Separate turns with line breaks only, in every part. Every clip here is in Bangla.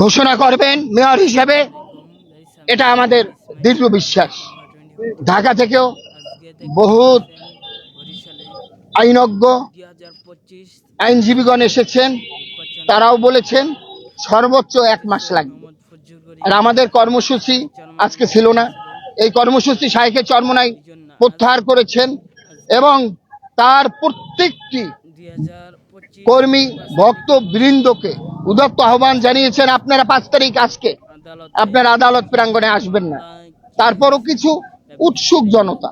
ঘোষণা করবেন মেয়র হিসেবে, এটা আমাদের দৃঢ় বিশ্বাস। ঢাকা থেকেও বহুত আইনজ্ঞ আইনজীবীগণ এসেছেন, তারাও বলেছেন সর্বোচ্চ এক মাস লাগবে। আর আমাদের কর্মসূচি আজকে ছিল না। এই কর্মসূচি শাহেখে চরমনাই প্রত্যাহার করেছেন এবং তার প্রত্যেকটি কর্মী ভক্ত বৃন্দকে উদত্ত আহ্বান জানিয়েছেন আপনারা পাঁচ তারিখ আজকে আপনার আদালত প্রাঙ্গণে আসবেন না। তারপরও কিছু উৎসুক জনতা।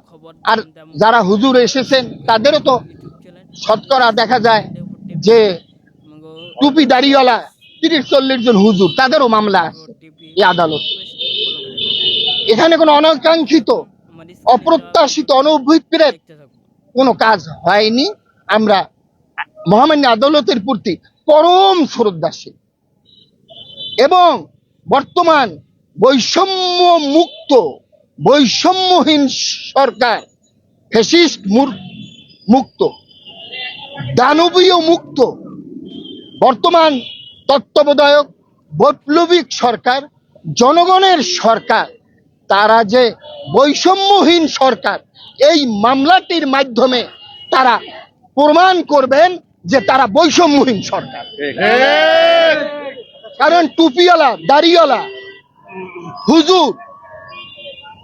আর যারা হুজুর এসেছেন তাদেরও তো শতকরা দেখা যায় যে টুপি দাড়িওয়ালা তিরিশ চল্লিশ জন হুজুর তাদেরও মামলা আছে এই আদালত। এখানে কোনো অনাকাঙ্ক্ষিত অপ্রত্যাশিত অনভিপ্রেত কোনো কাজ হয়নি। আমরা মহামান্য আদালতের প্রতি পরম শ্রদ্ধাশীল এবং বর্তমান বৈষম্য মুক্ত বৈষম্যহীন সরকার ফেসিস্ট মুক্ত, দানবীয় মুক্ত, বর্তমান তত্ত্বাবধায়ক বৈপ্লবিক সরকার, জনগণের সরকার, তারা যে বৈষম্যহীন সরকার, এই মামলাটির মাধ্যমে তারা প্রমাণ করবেন যে তারা বৈষম্যহীন সরকার। কারণ টুপিওয়ালা দাড়িওয়ালা হুজুর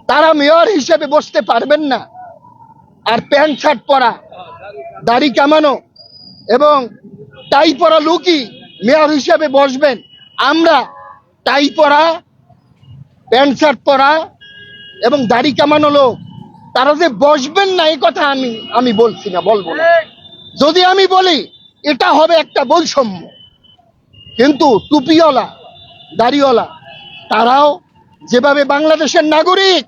তারা মেয়র হিসেবে বসতে পারবেন না। আর প্যান্ট শার্ট পরা দাড়ি কামানো এবং টাই পরা লোকই মেয়র হিসেবে বসবেন। আমরা টাই পরা প্যান্ট শার্ট পরা এবং দাড়ি কামানো লোক তারা যে বসবেন না এই কথা আমি আমি বলছি না বলব না। যদি আমি বলি এটা হবে একটা বৈষম্য। কিন্তু টুপিওয়ালা দাড়িওয়ালা তারাও যেভাবে বাংলাদেশের নাগরিক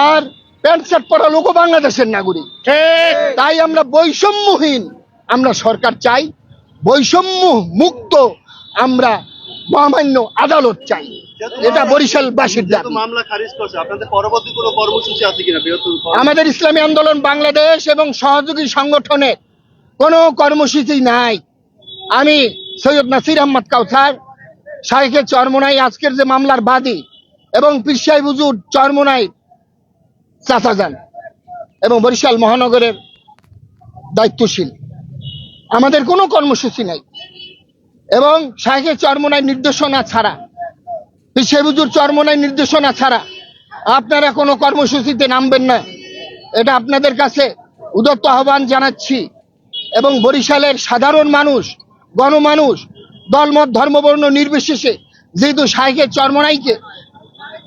আর প্যান্ট শার্ট পরা লোকও বাংলাদেশের নাগরিক। তাই আমরা বৈষম্যহীন আমরা সরকার চাই বৈষম্য মুক্ত আমরা মহামান্য আদালত চাই। এটা বরিশালবাসীর দাবি।
মামলা খারিজ করছে আপনাদের পরবর্তী কোনো কর্মসূচি আছে কিনা?
আমাদের ইসলামী আন্দোলন বাংলাদেশ এবং সহযোগী সংগঠনের কোনো কর্মসূচি নাই। আমি সৈয়দ নাসির আহমদ কাউসার শাহেখের চরমোনাই আজকের যে মামলার বাদী এবং পিসাই বুজুর চরমোনাই চাচাজান এবং বরিশাল মহানগরের দায়িত্বশীল। আমাদের কোনো কর্মসূচি নাই। এবং শাহেখের চরমোনাই নির্দেশনা ছাড়া পিসাই বুজুর চরমোনাই নির্দেশনা ছাড়া আপনারা কোনো কর্মসূচিতে নামবেন না। এটা আপনাদের কাছে উদত্ত আহ্বান জানাচ্ছি এবং বরিশালের সাধারণ মানুষ, গণমানুষ দলমত ধর্মবর্ণ নির্বিশেষে যেহেতু শাহেখের চরমনাইকে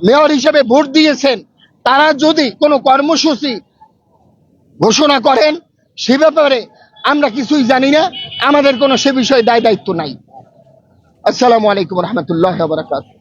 মেয়র হিসেবে ভোট দিয়েছেন, তারা যদি কোনো কর্মসূচি ঘোষণা করেন, সে ব্যাপারে আমরা কিছুই জানি না। আমাদের কোনো সে বিষয়ে দায় দায়িত্ব নাই। আসসালামু আলাইকুম রহমতুল্লাহ বারাকাতুহ।